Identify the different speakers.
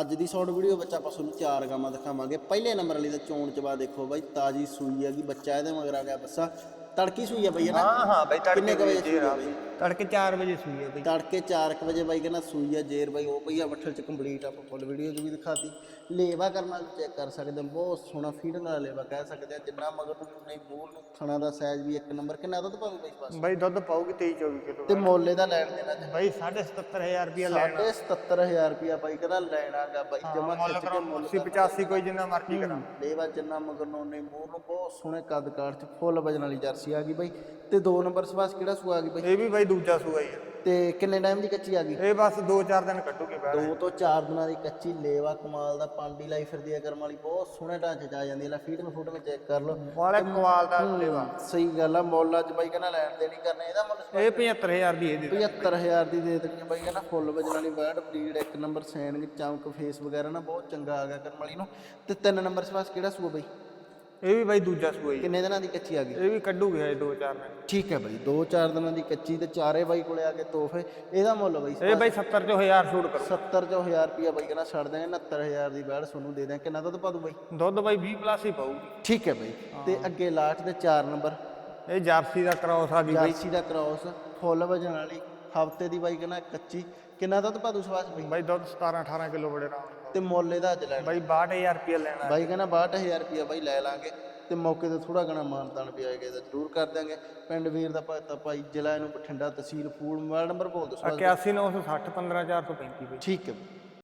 Speaker 1: ਅੱਜ ਦੀ short video ਬੱਚਾ ਆਪਾਂ ਤੁਹਾਨੂੰ ਚਾਰ ਗਾਵਾਂ ਦਿਖਾਵਾਂਗੇ। ਪਹਿਲੇ ਨੰਬਰ ਵਾਲੀ ਦਾ ਚੋਣ ਚਵਾ ਦੇਖੋ ਬਾਈ ਤਾਜੀ ਸੂਈ ਹੈਗੀ ਬੱਚਾ ਇਹਦੇ ਮਗਰ ਆ ਗਿਆ ਬੱਸਾ। ਤੜਕੀ ਸੂਈ ਆ ਬਈ ਹੈ ਨਾ?
Speaker 2: ਹਾਂ ਹਾਂ ਬਈ
Speaker 1: ਕਿੰਨੇ
Speaker 2: ਤੜਕੇ
Speaker 1: ਕੁ ਵਜੇ
Speaker 2: ਵਜੇ
Speaker 1: ਸੂਈ ਆ ਬਈ?
Speaker 2: ਤੜਕੇ 4 ਵਜੇ ਸੂਈ ਹੈ ਬਈ।
Speaker 1: ਤੜਕੇ 4 ਵਜੇ ਬਾਈ ਕਹਿੰਦਾ ਸੂਈ ਆ ਜੇਰ ਬਾਈ ਉਹ ਪਈ ਆ ਬੱਠਲ ਚ ਕੰਪਲੀਟ ਆਪਾਂ ਫੁੱਲ ਵੀਡੀਓ ਚ ਵੀ ਦਿਖਾਤੀ। ਲੇਵਾ ਕਰਨਾ ਚੈੱਕ ਕਰ ਸਕਦੇ ਹੋ ਬਹੁਤ ਸੋਹਣਾ ਫੀਡ ਵਾਲਾ ਲੇਵਾ ਕਹਿ ਸਕਦੇ ਜਿੰਨਾ ਮਗਰ ਨੂੰ ਨਹੀਂ ਮੂਲ ਨੂੰ ਥਣਾ ਦਾ ਸਾਈਜ਼ ਵੀ ਇੱਕ ਨੰਬਰ ਕਿੰਨਾ ਦੁੱਧ ਪਾਉ ਬਾਈ ਪਾਸ?
Speaker 2: ਬਈ ਦੁੱਧ ਪਾਉਗੀ 23 24 ਕਿਲੋ
Speaker 1: ਤੇ ਮੋਲੇ ਦਾ ਲੈਣ ਦੇਣਾ ਜੀ।
Speaker 2: ਬਈ 77500 ਰੁਪਿਆ ਲੈਣਾ
Speaker 1: ਸਾਢੇ 77000 ਰੁਪਿਆ ਬਾਈ ਕਹਿੰਦਾ ਲੈਣਾਗਾ ਬਾਈ ਜਮਾ ਖਿੱਚ ਕੇ
Speaker 2: ਕਰਾਉ
Speaker 1: ਮੁੱਲ
Speaker 2: 80 85 ਕੋਈ ਜਿੰਨਾ ਮਰਜ਼ੀ ਕਰਾਂ
Speaker 1: ਲੇਵਾ ਜਿੰਨਾ ਮਗਰ ਨੂੰ ਨਹੀਂ ਮੂੰਹ ਨੂੰ ਬਹੁਤ ਸੋਹਣੇ ਕੱਦ ਕਾਠ ਚ ਫੁੱਲ ਵਜਨ ਵਾਲੀ ਜਰਸੀ ਆ ਗਈ ਬਾਈ। ਤੇ ਦੋ ਨੰਬਰ ਸਵਾਸ ਕਿਹੜਾ ਸੂਆ ਆ ਗਈ ਬਾਈ?
Speaker 2: ਇਹ ਵੀ ਬਈ ਦੂਜਾ ਸੂਆ ਹੀ ਹੈ
Speaker 1: ਤੇ ਕਿੰਨੇ ਟਾਈਮ ਦੀ ਕੱਚੀ ਆ ਗਈ?
Speaker 2: ਇਹ ਬਸ 2-4 ਦਿਨ ਕੱਢੂਗੀ ਬਾਹਰ
Speaker 1: ਦੋ ਤੋਂ ਚਾਰ ਦਿਨਾਂ ਦੀ ਕੱਚੀ ਲੇਵਾ ਕਮਾਲ ਦਾ ਪਾਂਡੀ ਲਾਈ ਫਿਰਦੀ ਹੈ ਕਰਮ ਵਾਲੀ ਬਹੁਤ ਸੋਹਣੇ ਢਾਂਚੇ ਚ ਆ ਜਾਂਦੀ ਹੈ ਫੀਡ ਨੂੰ ਫੋਟੋ ਵਿੱਚ ਚੈੱਕ ਕਰ ਲਓ।
Speaker 2: ਵਾਲੇ ਕਵਾਲ ਦਾ ਲੇਵਾ।
Speaker 1: ਸਹੀ ਗੱਲ ਆ ਮੁੱਲ ਅੱਜ ਬਾਈ ਕਹਿੰਦਾ ਲੈਣ ਦੇਣੀ ਕਰਨੇ ਇਹਦਾ ਮੁੱਲ
Speaker 2: ਇਹ 75000 ਦੀ ਇਹ ਦੇ
Speaker 1: 75000 ਦੀ ਦੇ ਆ ਬਾਈ ਕਹਿੰਦਾ ਫੁੱਲ ਵਜਨ ਵਾਲੀ ਬਰਡ ਬਰੀਡ ਇੱਕ ਨੰਬਰ ਸੈਨਿੰਗ ਚਮਕ ਫੇਸ ਵਗੈਰਾ ਨਾ ਬਹੁਤ ਚੰਗਾ ਆ ਗਿਆ ਕਰਮ ਵਾਲੀ ਨੂੰ। ਤੇ ਤਿੰਨ ਨੰਬਰ ਸਵਾਸ ਕਿਹੜਾ ਸੂਆ ਬਾਈ?
Speaker 2: ਇਹ ਵੀ ਬਈ ਦੂਜਾ ਸੂਆ।
Speaker 1: ਕਿੰਨੇ ਦਿਨਾਂ ਦੀ ਕੱਚੀ ਆ ਗਈ?
Speaker 2: ਇਹ ਵੀ ਕੱਢੂਗੀ ਹਜੇ 2-4 ਦਿਨ
Speaker 1: ਠੀਕ ਹੈ ਬਾਈ 2-4 ਦਿਨਾਂ ਦੀ ਕੱਚੀ ਤੇ ਚਾਰੇ ਬਾਈ ਕੋਲੇ ਆ ਕੇ ਤੋਹਫੇ। ਇਹਦਾ ਮੁੱਲ ਬਾਈ
Speaker 2: ਇਹ ਬਈ 70 ਚੋਂ 1000 ਛੂਟ ਕਰੋ।
Speaker 1: 70 ਚੋਂ 1000 ਰੁਪਿਆ ਬਾਈ ਕਹਿੰਦਾ ਛੱਡ ਦਾਂਗੇ 69000 ਦੀ ਬੈੜ ਤੁਹਾਨੂੰ ਦੇ ਦਾਂ ਕਿੰਨਾ ਦੁੱਧ ਪਾ ਦੂ ਬਾਈ?
Speaker 2: ਦੁੱਧ ਬਈ 20 ਪਲੱਸ ਹੀ ਪਾਊਗੀ
Speaker 1: ਠੀਕ ਹੈ ਬਾਈ ਤੇ ਅੱਗੇ ਲਾਸਟ ਦੇ 4 ਨੰਬਰ।
Speaker 2: ਇਹ ਜਰਸੀ ਦਾ ਕ੍ਰਾਸ ਆ ਗਈ ਬਈ।
Speaker 1: ਜਰਸੀ ਦਾ ਕ੍ਰਾਸ ਫੁੱਲ ਵਜਨ ਵਾਲੀ। ਹਫ਼ਤੇ ਦੀ ਬਾਈ ਕਹਿੰਦਾ ਕੱਚੀ। ਕਿੰਨਾ ਦੁੱਧ ਪਾ ਦੂ ਸਵਾਸ ਬਾਈ?
Speaker 2: ਬਈ ਦੁੱਧ 17-18 ਕਿਲੋ ਬੜੇ ਨਾਲ।
Speaker 1: ਤੇ ਮੁੱਲ ਇਹਦਾ ਅੱਜ ਲੈਣਾ।
Speaker 2: ਬਈ 62000 ਰੁਪਏ ਲੈਣਾ
Speaker 1: ਬਾਈ ਕਹਿੰਦਾ 62000 ਰੁਪਿਆ ਬਾਈ ਲੈ ਲਾਂਗੇ ਤੇ ਮੌਕੇ ਤੇ ਥੋੜਾ ਘਣਾ ਮਾਨਤਾਨ ਵੀ ਆਏਗਾ ਤਾਂ ਜ਼ਰੂਰ ਕਰ ਦਾਂਗੇ ਪਿੰਡ ਵੀਰ ਦਾ ਭਗਤਾ ਭਾਈ ਜ਼ਿਲ੍ਹਾ ਇਹਨੂੰ ਬਠਿੰਡਾ ਤਹਿਸੀਲ ਫੂਲ ਮੋਬਾਈਲ ਨੰਬਰ ਬੋਲ ਦੋ
Speaker 2: 81960 15435 ਬਈ।
Speaker 1: ਠੀਕ ਹੈ।